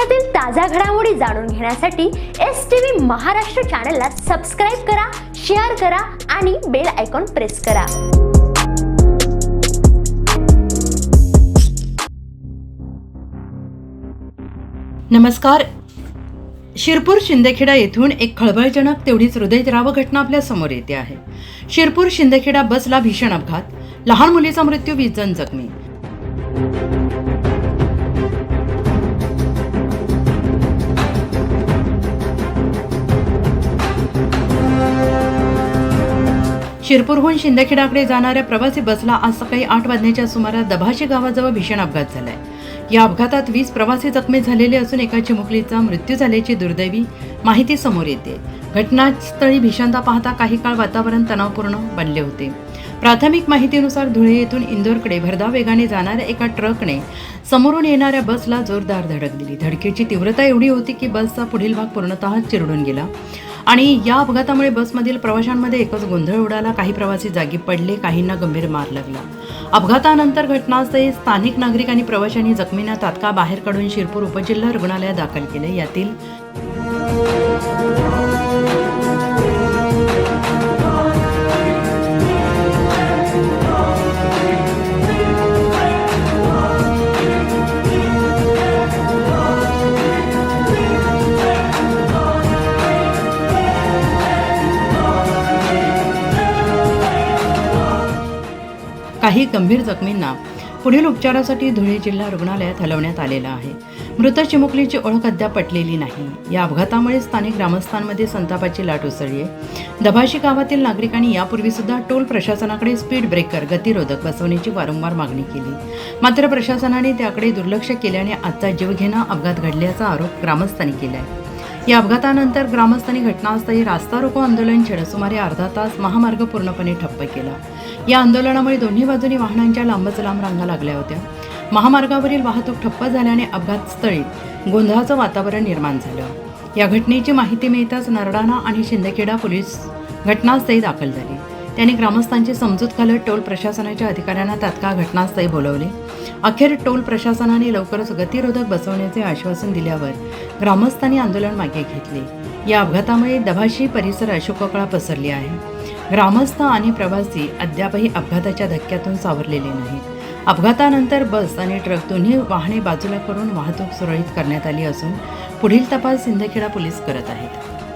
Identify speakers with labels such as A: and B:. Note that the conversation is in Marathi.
A: देशातील ताज्या घडामोडी जाणून घेण्यासाठी एस टी व्ही महाराष्ट्र चॅनलला सबस्क्राईब करा शेअर करा आणि बेल आयकॉन प्रेस करा.
B: नमस्कार. शिरपूर शिंदेखेडा येथून एक खळबळजनक तेवढीच हृदयद्रावक घटना आपल्यासमोर येते आहे. शिरपूर शिंदेखेडा बसला भीषण अपघात. लहान मुलीचा मृत्यू वीस जण जखमी. शिरपूरहून शिंदखेडाकडे जाणाऱ्या प्रवासी बसला आज सकाळी आठ वाजण्याच्या सुमारास दभाशी गावाजवळ भीषण अपघात झालाय. या अपघातात वीस प्रवासी जखमी झालेले असून एका चिमुकलीचा मृत्यू झाल्याची दुर्दैवी माहिती समोर येते. घटनास्थळी भीषणता पाहता काही काळ वातावरण तणावपूर्ण बनले होते. प्राथमिक माहितीनुसार धुळे येथून इंदोरकडे भरधाव वेगाने जाणाऱ्या एका ट्रकने समोरून येणाऱ्या बसला जोरदार धडक दिली. धडकेची तीव्रता एवढी होती की बसचा पुढील भाग पूर्णतः चिरडून गेला. आणि या अपघातामुळे बसमधील प्रवाशांमध्ये एकच गोंधळ उडाला. काही प्रवासी जागी पडले काहींना गंभीर मार लागला. अपघातानंतर घटनास्थळी स्थानिक नागरिक आणि प्रवाशांनी जखमींना तात्काळ बाहेर काढून शिरपूर उपजिल्हा रुग्णालयात दाखल केले. यातील काही गंभीर जखमींना पुढील उपचारासाठी धुळे जिल्हा रुग्णालयात हलवण्यात आलेलं आहे. मृत चिमुकलीची ओळख अद्याप पटलेली नाही. या अपघातामुळे स्थानिक ग्रामस्थांमध्ये संतापाची लाट उसळली आहे. दभाशी गावातील नागरिकांनी यापूर्वी सुद्धा टोल प्रशासनाकडे स्पीड ब्रेकर गतिरोधक बसवण्याची वारंवार मागणी केली. मात्र प्रशासनाने त्याकडे दुर्लक्ष केल्याने आजचा जीवघेणा अपघात घडल्याचा आरोप ग्रामस्थांनी केला आहे या अपघातानंतर ग्रामस्थांनी घटनास्थळी रास्ता रोको आंदोलन छेड सुमारे अर्धा तास महामार्ग पूर्णपणे ठप्प केला. या आंदोलनामुळे दोन्ही बाजूनी वाहनांच्या लांबच लांब रांगा लागल्या होत्या. महामार्गावरील वाहतूक ठप्प झाल्याने अपघातस्थळी गोंधळाचं वातावरण निर्माण झालं. या घटनेची माहिती मिळताच नरडाणा आणि शिंदखेडा पोलीस घटनास्थळी दाखल झाली. त्याने ग्रामस्थांची समजूत घालत टोल प्रशासनाच्या अधिकाऱ्यांना तात्काळ घटनास्थळी बोलवले. अखेर टोल प्रशासनाने लवकरच गतिरोधक बसवण्याचे आश्वासन दिल्यावर ग्रामस्थांनी आंदोलन मागे घेतले. या अपघातामुळे दभाशी परिसर अशोककळा पसरली आहे. ग्रामस्थ आणि प्रवासी अद्यापही अपघाताच्या धक्क्यातून सावरलेले नाहीत. अपघातानंतर बस आणि ट्रक दोन्ही वाहने बाजूला करून वाहतूक सुरळीत करण्यात आली असून पुढील तपास सिंदखेडा पोलीस करत आहेत.